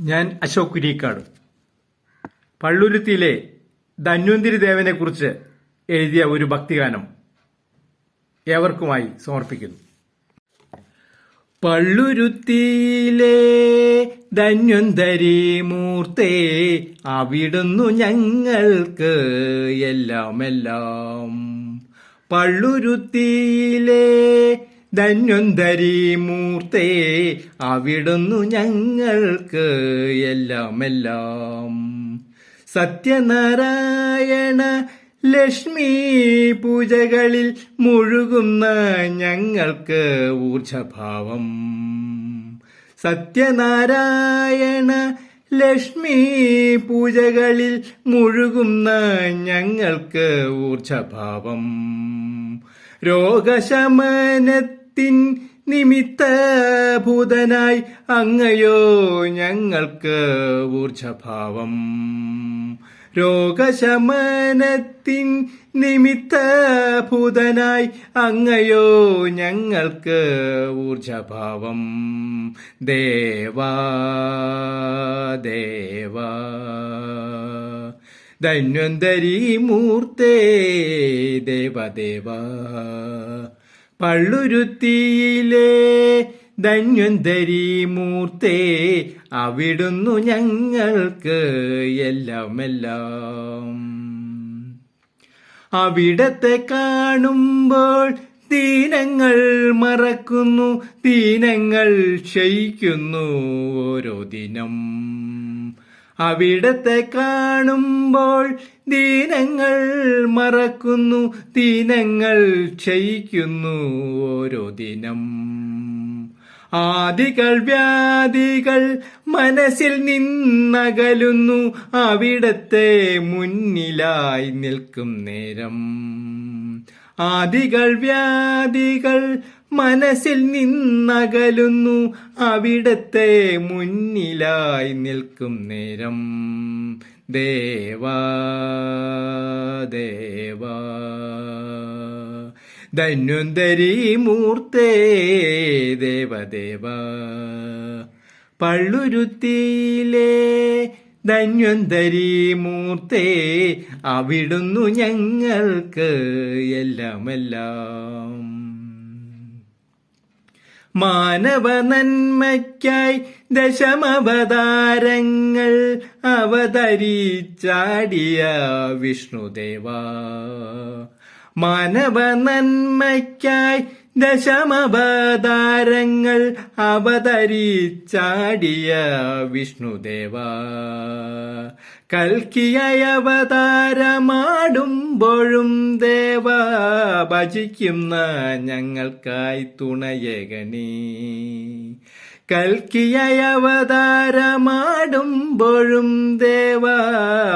ഞാൻ അശോക് കുരിക്കാട് പള്ളുരുത്തിയിലെ ധന്വന്തിരി ദേവനെക്കുറിച്ച് എഴുതിയ ഒരു ഭക്തിഗാനം ഏവർക്കുമായി സമർപ്പിക്കുന്നു. പള്ളുരുത്തിയിലെ ധന്വന്തരി മൂർത്തേ അവിടുന്നു ഞങ്ങൾക്ക് എല്ലാം എല്ലാം പള്ളുരുത്തിയിലെ ധന്വന്തരി മൂർത്തേ അവിടുന്നു ഞങ്ങൾക്ക് എല്ലാമെല്ലാം. എല്ലാം സത്യനാരായണ ലക്ഷ്മി പൂജകളിൽ മുഴുകുന്ന ഞങ്ങൾക്ക് ഊർജഭാവം. സത്യനാരായണ ലക്ഷ്മി പൂജകളിൽ മുഴുകുന്ന ഞങ്ങൾക്ക് ഊർജഭാവം. രോഗശമനത്തിൻ നിമിത്തഭൂതനായി അങ്ങയോ ഞങ്ങൾക്ക് ഊർജഭാവം. രോഗശമനത്തിൻ നിമിത്ത ഭൂതനായി അങ്ങയോ ഞങ്ങൾക്ക് ഊർജഭാവം. ദേവാ ദേവാ. ധന്വന്തരി മൂർത്തേ ദേവദേവ പള്ളുരുത്തിയിലെ ധന്വന്തരി മൂർത്തേ അവിടുന്നു ഞങ്ങൾക്ക് എല്ലാമെല്ലാം. എല്ലാം അവിടത്തെ കാണുമ്പോൾ ദീനങ്ങൾ മറക്കുന്നു ദീനങ്ങൾ ക്ഷയിക്കുന്നു ഓരോ ദിനം. അവിടത്തെ കാണുമ്പോൾ ദീനങ്ങൾ മറക്കുന്നു ദീനങ്ങൾ ക്ഷയിക്കുന്നു ഓരോ ദിനം. ആദികൾ വ്യാധികൾ മനസ്സിൽ നിന്നകലുന്നു അവിടത്തെ മുന്നിലായി നിൽക്കും നേരം. ആദികൾ വ്യാധികൾ മനസ്സിൽ നിന്നകലുന്നു അവിടത്തെ മുന്നിലായി നിൽക്കും നേരം. ദേവാ ദേവാ. ധന്വന്തരി മൂർത്തേ ദേവദേവ പള്ളുരുത്തിയിലെ ധന്വന്തരി മൂർത്തേ അവിടുന്നു ഞങ്ങൾക്ക് എല്ലാമെല്ലാം. എല്ലാം മാനവ നന്മയ്ക്കായി ദശമവതാരങ്ങൾ അവതരിച്ചാടിയ വിഷ്ണുദേവ. മാനവ നന്മയ്ക്കായി ദശമവതാരങ്ങൾ അവതരിച്ചാടിയ വിഷ്ണുദേവ. കൽക്കിയായ അവതാരമാടുമ്പോഴും ദേവ ഭജിക്കുന്ന ഞങ്ങൾക്കായി തുണയകണി കൽക്കിയായ അവതാരമാടുമ്പോഴും ദേവ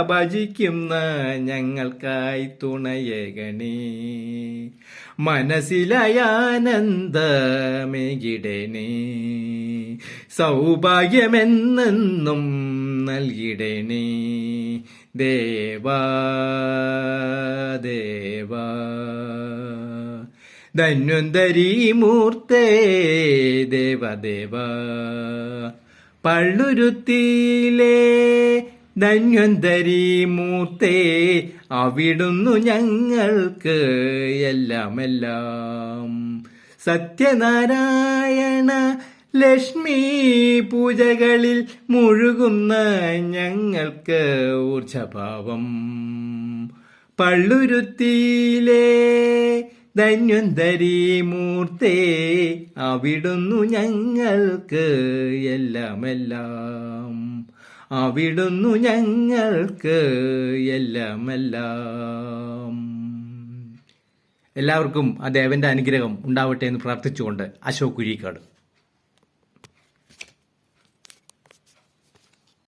ഭജിക്കുന്ന ഞങ്ങൾക്കായി തുണയേകണി മനസ്സിലായാനന്ദമേകിടണേ സൗഭാഗ്യമെന്നെന്നും നൽകിടണേ. ദേവാ ദേവാ. മൂർത്തേ ദേവദേവ പള്ളുരുത്തിയിലെ ധന്വന്തരി മൂത്തേ അവിടുന്നു ഞങ്ങൾക്ക് എല്ലാമെല്ലാം. എല്ലാം സത്യനാരായണ ലക്ഷ്മി പൂജകളിൽ മുഴുകുന്ന ഞങ്ങൾക്ക് ഊർജഭാവം. പള്ളുരുത്തിയിലെ ധന്വന്തരി മൂർത്തേ അവിടുന്നു ഞങ്ങൾക്ക് എല്ലാമെല്ലാം. എല്ലാം അവിടുന്നു ഞങ്ങൾക്ക് എല്ലാമെല്ലാം. എല്ലാം എല്ലാവർക്കും ആ ദേവന്റെ അനുഗ്രഹം ഉണ്ടാവട്ടെ എന്ന് പ്രാർത്ഥിച്ചുകൊണ്ട് അശോക് കുരിക്കാട്